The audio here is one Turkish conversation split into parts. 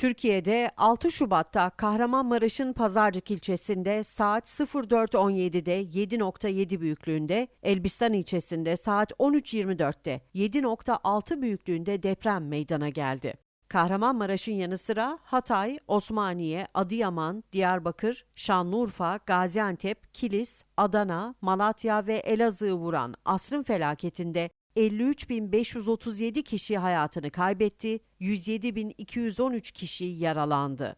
Türkiye'de 6 Şubat'ta Kahramanmaraş'ın Pazarcık ilçesinde saat 04.17'de 7.7 büyüklüğünde, Elbistan ilçesinde saat 13.24'te 7.6 büyüklüğünde deprem meydana geldi. Kahramanmaraş'ın yanı sıra Hatay, Osmaniye, Adıyaman, Diyarbakır, Şanlıurfa, Gaziantep, Kilis, Adana, Malatya ve Elazığ'ı vuran asrın felaketinde 53.537 kişi hayatını kaybetti, 107.213 kişi yaralandı.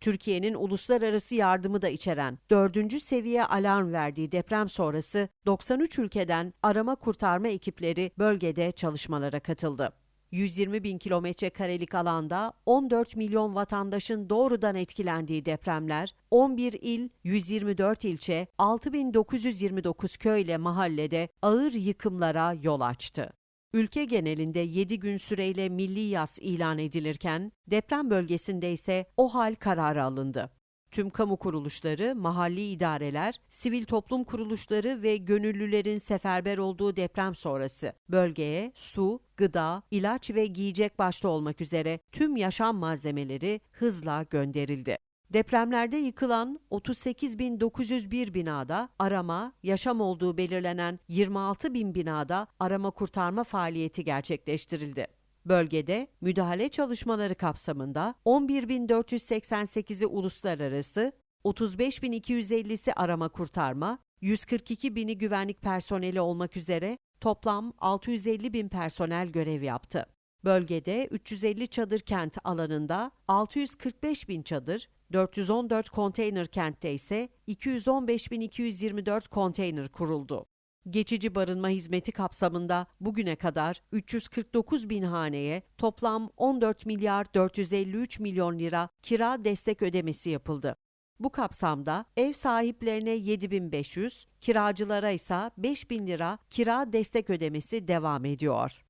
Türkiye'nin uluslararası yardımı da içeren 4. seviye alarm verdiği deprem sonrası 93 ülkeden arama kurtarma ekipleri bölgede çalışmalara katıldı. 120 bin kilometre karelik alanda 14 milyon vatandaşın doğrudan etkilendiği depremler 11 il, 124 ilçe, 6929 köyle mahallede ağır yıkımlara yol açtı. Ülke genelinde 7 gün süreyle milli yas ilan edilirken deprem bölgesinde ise o hal kararı alındı. Tüm kamu kuruluşları, mahalli idareler, sivil toplum kuruluşları ve gönüllülerin seferber olduğu deprem sonrası bölgeye su, gıda, ilaç ve giyecek başta olmak üzere tüm yaşam malzemeleri hızla gönderildi. Depremlerde yıkılan 38.901 binada arama, yaşam olduğu belirlenen 26 bin binada arama kurtarma faaliyeti gerçekleştirildi. Bölgede müdahale çalışmaları kapsamında 11.488'i uluslararası, 35.250'si arama kurtarma, 142 bini güvenlik personeli olmak üzere toplam 650 bin personel görev yaptı. Bölgede 350 çadır kent alanında 645 bin çadır, 414 konteyner kentte ise 215.224 konteyner kuruldu. Geçici barınma hizmeti kapsamında bugüne kadar 349 bin haneye toplam 14 milyar 453 milyon lira kira destek ödemesi yapıldı. Bu kapsamda ev sahiplerine 7500, kiracılara ise 5000 lira kira destek ödemesi devam ediyor.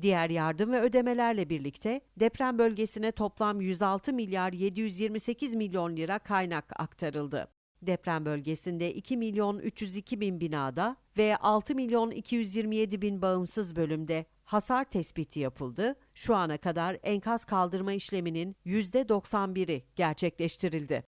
Diğer yardım ve ödemelerle birlikte deprem bölgesine toplam 106 milyar 728 milyon lira kaynak aktarıldı. Deprem bölgesinde 2 milyon 302 bin binada ve 6 milyon 227 bin bağımsız bölümde hasar tespiti yapıldı. Şu ana kadar enkaz kaldırma işleminin %91'i gerçekleştirildi.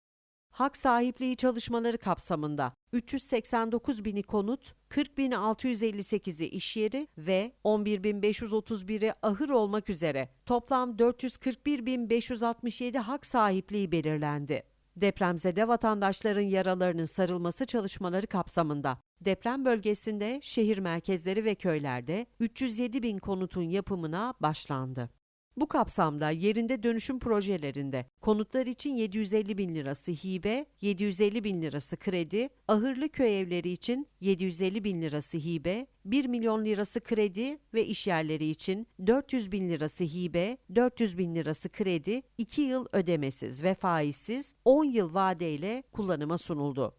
Hak sahipliği çalışmaları kapsamında 389 bini konut, 40.658'i iş yeri ve 11.531'i ahır olmak üzere toplam 441.567 hak sahipliği belirlendi. Depremzede vatandaşların yaralarının sarılması çalışmaları kapsamında deprem bölgesinde şehir merkezleri ve köylerde 307 bin konutun yapımına başlandı. Bu kapsamda yerinde dönüşüm projelerinde konutlar için 750 bin lirası hibe, 750 bin lirası kredi, ahırlı köy evleri için 750 bin lirası hibe, 1 milyon lirası kredi ve iş yerleri için 400 bin lirası hibe, 400 bin lirası kredi, 2 yıl ödemesiz ve faizsiz 10 yıl vadeyle kullanıma sunuldu.